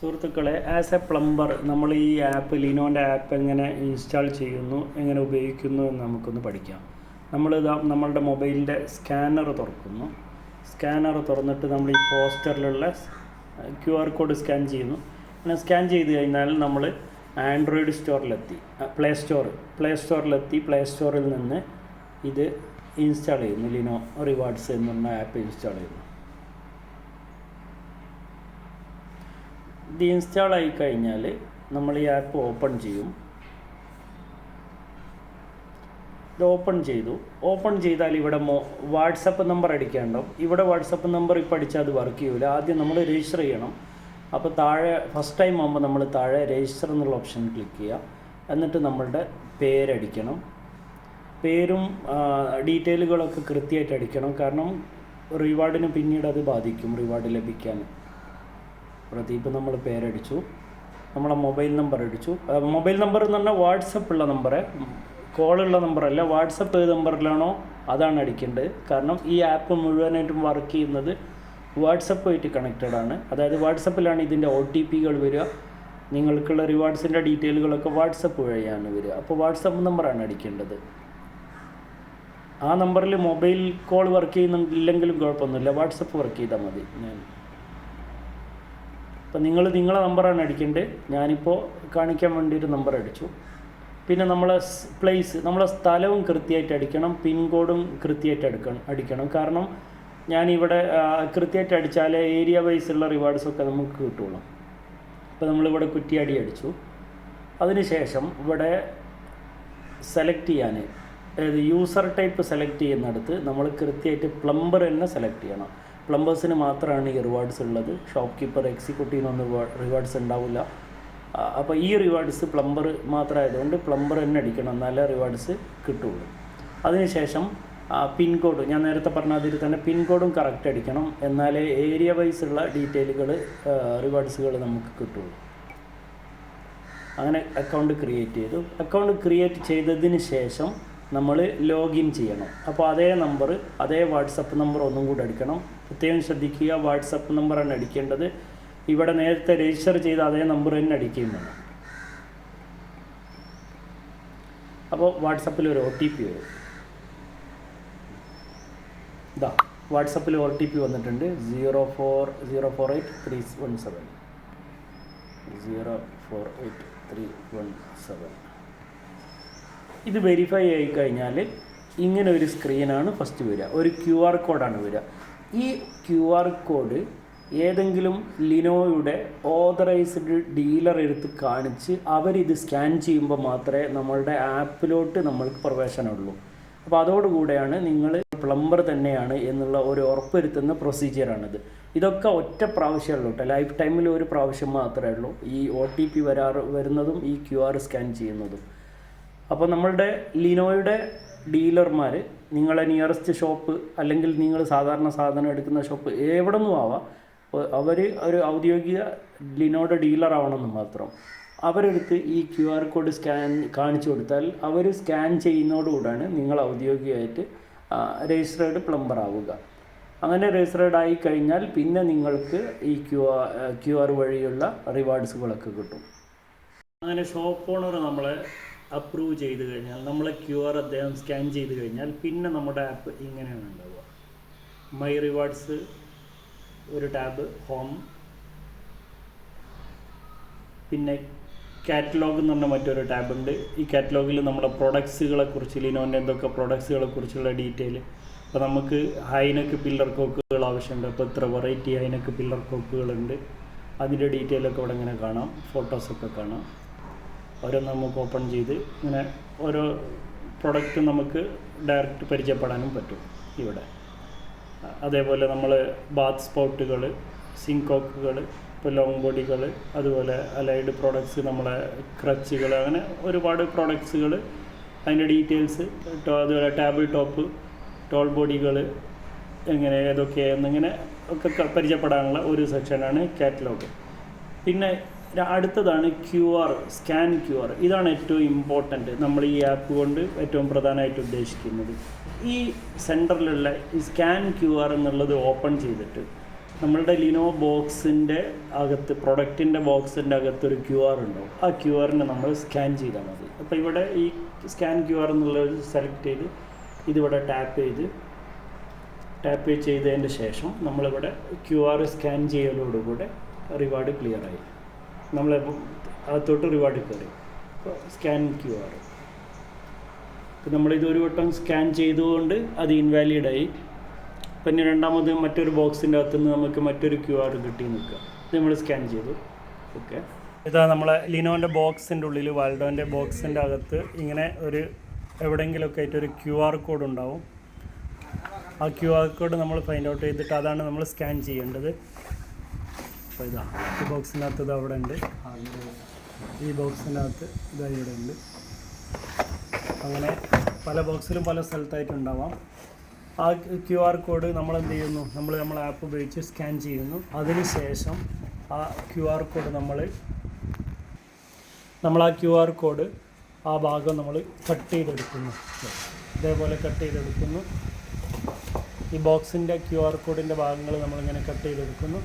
സുഹൃത്തുക്കളെ as A plumber നമ്മൾ ഈ ആപ്പ് ലിനോന്റെ ആപ്പ് എങ്ങനെ ഇൻസ്റ്റാൾ ചെയ്യുന്നു എങ്ങനെ ഉപയോഗിക്കുന്നു എന്ന് നമുക്കൊന്ന് പഠിക്കാം. നമ്മൾ നമ്മളുടെ മൊബൈലിന്റെ സ്കാനർ തുറക്കുന്നു. സ്കാനർ തുറന്നിട്ട് നമ്മൾ ഈ പോസ്റ്ററിലുള്ള ക്യു ആർ കോഡ് സ്കാൻ ചെയ്യുന്നു. അങ്ങനെ സ്കാൻ ചെയ്ത് കഴിഞ്ഞാൽ നമ്മൾ ആൻഡ്രോയിഡ് സ്റ്റോറിലെത്തി പ്ലേ സ്റ്റോർ പ്ലേ സ്റ്റോറിലെത്തി പ്ലേ സ്റ്റോറിൽ നിന്ന് ഇത് ഇൻസ്റ്റാൾ ചെയ്യുന്നു. ലിനോ റിവാർഡ്സ് എന്നുള്ള ആപ്പ് ഇൻസ്റ്റാൾ ചെയ്യുന്നു. ഇത് ഇൻസ്റ്റാൾ ആയി കഴിഞ്ഞാൽ നമ്മൾ ഈ ആപ്പ് ഓപ്പൺ ചെയ്യും. ഇത് ഓപ്പൺ ചെയ്തു. ഓപ്പൺ ചെയ്താൽ ഇവിടെ മോ വാട്സപ്പ് നമ്പർ അടിക്കാണ്ടാവും ഇവിടെ വാട്സപ്പ് നമ്പർ ഇപ്പോൾ അടിച്ചാൽ അത് വർക്ക് ചെയ്യൂല. ആദ്യം നമ്മൾ രജിസ്റ്റർ ചെയ്യണം. അപ്പോൾ താഴെ ഫസ്റ്റ് ടൈം ആകുമ്പോൾ നമ്മൾ താഴെ രജിസ്റ്റർ എന്നുള്ള ഓപ്ഷൻ ക്ലിക്ക് ചെയ്യുക എന്നിട്ട് നമ്മളുടെ പേരടിക്കണം പേരും ഡീറ്റെയിലുകളൊക്കെ കൃത്യമായിട്ട് അടിക്കണം. കാരണം റിവാർഡിന് പിന്നീട് അത് ബാധിക്കും. റിവാർഡ് ലഭിക്കാൻ. പ്രദീപ് നമ്മൾ പേരടിച്ചു. നമ്മളെ മൊബൈൽ നമ്പർ അടിച്ചു. മൊബൈൽ നമ്പർ എന്ന് പറഞ്ഞാൽ വാട്സപ്പ് ഉള്ള നമ്പറ്. കോളുള്ള നമ്പറല്ല വാട്സപ്പ് ഏത് നമ്പറിലാണോ അതാണ് അടിക്കേണ്ടത്. കാരണം ഈ ആപ്പ് മുഴുവനായിട്ടും വർക്ക് ചെയ്യുന്നത് വാട്സപ്പുമായിട്ട് കണക്റ്റഡ് ആണ്. അതായത് വാട്സപ്പിലാണ് ഇതിന്റെ ഒ ടി പികൾ വരിക. നിങ്ങൾക്കുള്ള റിവാർഡ്സിന്റെ ഡീറ്റെയിലുകളൊക്കെ വാട്സപ്പ് വഴിയാണ് വരിക. അപ്പോൾ വാട്സപ്പ് നമ്പറാണ് അടിക്കേണ്ടത്. ആ നമ്പറിൽ മൊബൈൽ കോൾ വർക്ക് ചെയ്യുന്നില്ലെങ്കിലും കുഴപ്പമൊന്നുമില്ല. വാട്സപ്പ് വർക്ക് ചെയ്താൽ മതി. ഞാൻ അപ്പം നിങ്ങൾ നിങ്ങളെ നമ്പറാണ് അടിക്കേണ്ടത്. ഞാനിപ്പോൾ കാണിക്കാൻ വേണ്ടി ഒരു നമ്പർ അടിച്ചു. പിന്നെ നമ്മളെ പ്ലേസ് നമ്മളെ സ്ഥലവും കൃത്യമായിട്ട് അടിക്കണം. പിൻകോഡും കൃത്യമായിട്ട് എടുക്കണം അടിക്കണം. കാരണം ഞാനിവിടെ കൃത്യമായിട്ട് അടിച്ചാലേ ഏരിയ വൈസുള്ള റിവാർഡ്സൊക്കെ നമുക്ക് കിട്ടുള്ളൂ. അപ്പോൾ നമ്മളിവിടെ കുറ്റിയാടി അടിച്ചു. അതിനുശേഷം ഇവിടെ സെലക്ട് ചെയ്യാൻ അതായത് യൂസർ ടൈപ്പ് സെലക്ട് ചെയ്യുന്നിടത്ത് നമ്മൾ കൃത്യമായിട്ട് പ്ലംബർ തന്നെ സെലക്ട് ചെയ്യണം. പ്ലംബേഴ്സിന് മാത്രമാണ് ഈ റിവാർഡ്സ് ഉള്ളത്. ഷോപ്പ് കീപ്പർ എക്സിക്യൂട്ടീവിനൊന്നും റിവാർഡ്സ് ഉണ്ടാവില്ല. അപ്പോൾ ഈ റിവാർഡ്സ് പ്ലംബർ മാത്രമായതുകൊണ്ട് പ്ലംബർ തന്നെ അടിക്കണം. എന്നാലേ റിവാർഡ്സ് കിട്ടുള്ളൂ. അതിനുശേഷം പിൻകോഡ് ഞാൻ നേരത്തെ പറഞ്ഞ അതിൽ തന്നെ പിൻകോഡും കറക്റ്റ് അടിക്കണം. എന്നാലേ ഏരിയ വൈസ് ഉള്ള ഡീറ്റെയിലുകൾ റിവാർഡ്സുകൾ നമുക്ക് കിട്ടുള്ളൂ. അങ്ങനെ അക്കൗണ്ട് ക്രിയേറ്റ് ചെയ്തു. അക്കൗണ്ട് ക്രിയേറ്റ് ചെയ്തതിന് ശേഷം നമ്മൾ ലോഗിൻ ചെയ്യണം. അപ്പോൾ അതേ നമ്പർ അതേ വാട്സപ്പ് നമ്പർ ഒന്നും കൂടി അടിക്കണം. പ്രത്യേകം ശ്രദ്ധിക്കുക വാട്സപ്പ് നമ്പറാണ് അടിക്കേണ്ടത്. ഇവിടെ നേരത്തെ രജിസ്റ്റർ ചെയ്ത അതേ നമ്പർ തന്നെ അടിക്കുകയും വേണം. അപ്പോൾ വാട്സപ്പിൽ ഒരു ഒ ടി പി വരും. ഇതാ വാട്സപ്പിൽ ഒ ടി പി വന്നിട്ടുണ്ട്. Zero four zero four eight three one seven zero four eight three one seven ഇത് വെരിഫൈ ആയി കഴിഞ്ഞാൽ ഇങ്ങനെ ഒരു സ്ക്രീനാണ് ഫസ്റ്റ് വരിക. ഒരു ക്യു ആർ കോഡാണ് വരിക. ഈ ക്യു ആർ കോഡ് ഏതെങ്കിലും ലിനോയുടെ ഓതറൈസ്ഡ് ഡീലർ എടുത്ത് കാണിച്ച് അവരിത് സ്കാൻ ചെയ്യുമ്പോൾ മാത്രമേ നമ്മളുടെ ആപ്പിലോട്ട് നമ്മൾക്ക് പ്രവേശനമുള്ളൂ അപ്പോൾ അതോടുകൂടെയാണ് നിങ്ങൾ പ്ലംബർ തന്നെയാണ് എന്നുള്ള ഒരു ഉറപ്പുവരുത്തുന്ന പ്രൊസീജിയറാണിത് ഇതൊക്കെ ഒറ്റ പ്രാവശ്യമേ കേട്ടോ. ലൈഫ് ടൈമിൽ ഒരു പ്രാവശ്യം മാത്രമേ ഉള്ളൂ ഈ ഒ ടി പി വരാറ് വരുന്നതും ഈ ക്യു ആർ സ്കാൻ ചെയ്യുന്നതും. അപ്പോൾ നമ്മളുടെ ലിനോയുടെ ഡീലർമാർ നിങ്ങളെ നിയറസ്റ്റ് ഷോപ്പ് അല്ലെങ്കിൽ നിങ്ങൾ സാധാരണ സാധനം എടുക്കുന്ന ഷോപ്പ് എവിടെ നിന്നും ആവാം അവർ ഒരു ഔദ്യോഗിക ലിനോയുടെ ഡീലർ ആവണമെന്ന് മാത്രം. അവരെടുത്ത് ഈ ക്യു ആർ കോഡ് സ്കാൻ കാണിച്ചു കൊടുത്താൽ അവർ സ്കാൻ ചെയ്യുന്നതോടുകൂടാണ് നിങ്ങൾ ഔദ്യോഗികമായിട്ട് രജിസ്റ്റേർഡ് പ്ലംബർ ആവുക. അങ്ങനെ രജിസ്റ്റേർഡ് ആയി കഴിഞ്ഞാൽ പിന്നെ നിങ്ങൾക്ക് ഈ ക്യു ആർ ക്യു ആർ വഴിയുള്ള റിവാർഡ്സുകളൊക്കെ കിട്ടും. അങ്ങനെ ഷോപ്പ് ഓണർ നമ്മളെ അപ്രൂവ് ചെയ്ത് കഴിഞ്ഞാൽ നമ്മളെ ക്യു ആർ അദ്ദേഹം സ്കാൻ ചെയ്ത് കഴിഞ്ഞാൽ പിന്നെ നമ്മുടെ ആപ്പ് ഇങ്ങനെയാണ് ഉണ്ടാവുക. മൈ റിവാർഡ്സ് ഒരു ടാബ് ഹോം പിന്നെ കാറ്റലോഗ് എന്ന് പറഞ്ഞ മറ്റൊരു ടാബ് ഉണ്ട്. ഈ കാറ്റലോഗിൽ നമ്മുടെ പ്രൊഡക്ട്സുകളെ കുറിച്ച് ലിനോന്റെ എന്തൊക്കെ പ്രൊഡക്ട്സുകളെ കുറിച്ചുള്ള ഡീറ്റെയിൽ അപ്പോൾ നമുക്ക് ഹൈനക്ക് പില്ലർ കോക്കുകൾ ആവശ്യമുണ്ട്. അപ്പോൾ ഇത്ര വെറൈറ്റി ഹൈനക്ക് പില്ലർ കോക്കുകളുണ്ട് അതിന്റെ ഡീറ്റെയിലൊക്കെ ഇവിടെ ഇങ്ങനെ കാണാം. ഫോട്ടോസൊക്കെ കാണാം. ഓരോന്ന് നമുക്ക് ഓപ്പൺ ചെയ്ത് ഇങ്ങനെ ഓരോ പ്രൊഡക്റ്റ് നമുക്ക് ഡയറക്റ്റ് പരിചയപ്പെടാനും പറ്റും ഇവിടെ. അതേപോലെ നമ്മൾ ബാത്ത് സ്പോട്ടുകൾ സിങ്കോക്കുകൾ ഇപ്പോൾ ലോങ് ബോഡികൾ അതുപോലെ അലൈഡ് പ്രോഡക്ട്സ് നമ്മളെ ക്രച്ചുകൾ അങ്ങനെ ഒരുപാട് പ്രോഡക്ട്സുകൾ അതിന്റെ ഡീറ്റെയിൽസ് അതുപോലെ ടേബിൾ ടോപ്പ് ടോൾ ബോഡികൾ എങ്ങനെ ഏതൊക്കെ എന്നിങ്ങനെ ഒക്കെ പരിചയപ്പെടാനുള്ള ഒരു സെക്ഷനാണ് കാറ്റലോഗ് പിന്നെ അടുത്തതാണ് Q R scan Q R. ഇതാണ് ഏറ്റവും ഇമ്പോർട്ടന്റ് നമ്മൾ ഈ ആപ്പ് കൊണ്ട് ഏറ്റവും പ്രധാനമായിട്ട് ഉദ്ദേശിക്കുന്നത്. ഈ സെന്ററിലുള്ള ഈ സ്കാൻ ക്യു ആർ എന്നുള്ളത് ഓപ്പൺ ചെയ്തിട്ട് നമ്മളുടെ ലിനോ ബോക്സിന്റെ അകത്ത് പ്രൊഡക്റ്റിന്റെ ബോക്സിന്റെ അകത്ത് ഒരു ക്യു ആർ ഉണ്ടാവും. ആ ക്യു ആറിനെ നമ്മൾ സ്കാൻ ചെയ്താൽ മതി. അപ്പോൾ ഇവിടെ ഈ സ്കാൻ ക്യു ആർ എന്നുള്ളത് സെലക്ട് ചെയ്ത് ഇതിവിടെ ടാപ്പ് ചെയ്ത് ടാപ്പ് ചെയ്തതിന്റെ ശേഷം നമ്മളിവിടെ ക്യു ആർ സ്കാൻ ചെയ്യലോടുകൂടെ റിവാർഡ് ക്ലിയർ ആയി. നമ്മളിപ്പം അകത്തോട്ട് റിവാർഡ് കയറി. അപ്പോൾ സ്കാൻ ക്യു ആർ ഇപ്പം നമ്മളിത് ഒരു വട്ടം സ്കാൻ ചെയ്തുകൊണ്ട് അത് ഇൻവാലിഡായി പിന്നെ രണ്ടാമത് മറ്റൊരു ബോക്സിന്റെ അകത്ത് നിന്ന് നമുക്ക് മറ്റൊരു ക്യു ആർ കിട്ടി നിൽക്കുക ഇത് നമ്മൾ സ്കാൻ ചെയ്തു. ഓക്കെ ഇതാ നമ്മളെ ലിനോന്റെ ബോക്സിന്റെ ഉള്ളിൽ വാൽഡോന്റെ ബോക്സിന്റെ അകത്ത് ഇങ്ങനെ ഒരു എവിടെയെങ്കിലുമൊക്കെ ആയിട്ട് ഒരു ക്യു ആർ കോഡ് ഉണ്ടാവും. ആ ക്യു ആർ കോഡ് നമ്മൾ ഫൈൻഡ് ഔട്ട് ചെയ്തിട്ട് അതാണ് നമ്മൾ സ്കാൻ ചെയ്യേണ്ടത്. അപ്പോൾ ഇതാ ഈ ബോക്സിനകത്ത് ഇത് അവിടെ ഉണ്ട്. ഈ ബോക്സിനകത്ത് ഇതാ ഇവിടെ ഉണ്ട്. അങ്ങനെ പല ബോക്സിലും പല സ്ഥലത്തായിട്ട് സ്ഥലത്തായിട്ടുണ്ടാവാം ആ ക്യു ആർ കോഡ് നമ്മൾ എന്ത് ചെയ്യുന്നു? നമ്മൾ നമ്മൾ ആപ്പ് ഉപയോഗിച്ച് സ്കാൻ ചെയ്യുന്നു. അതിനുശേഷം ആ ക്യു ആർ കോഡ് നമ്മൾ നമ്മൾ ആ ക്യു ആർ കോഡ് ആ ഭാഗം നമ്മൾ കട്ട് ചെയ്തെടുക്കുന്നു. ഇതേപോലെ കട്ട് ചെയ്തെടുക്കുന്നു. ഈ ബോക്സിന്റെ ക്യു ആർ കോഡിന്റെ ഭാഗങ്ങൾ നമ്മളിങ്ങനെ കട്ട് ചെയ്തെടുക്കുന്നു.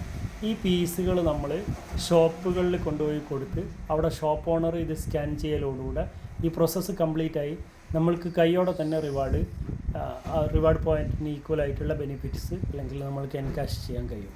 ഈ പീസുകൾ നമ്മൾ ഷോപ്പുകളിൽ കൊണ്ടുപോയി കൊടുത്ത് അവിടെ ഷോപ്പ് ഓണർ ഇത് സ്കാൻ ചെയ്യലോടുകൂടെ ഈ പ്രോസസ്സ് കംപ്ലീറ്റ് ആയി നമ്മൾക്ക് കൈയോടെ തന്നെ റിവാർഡ് റിവാർഡ് പോയിന്റിന് ഈക്വൽ ആയിട്ടുള്ള ബെനിഫിറ്റ്സ് അല്ലെങ്കിൽ നമ്മൾക്ക് എൻകാഷ് ചെയ്യാൻ കഴിയും.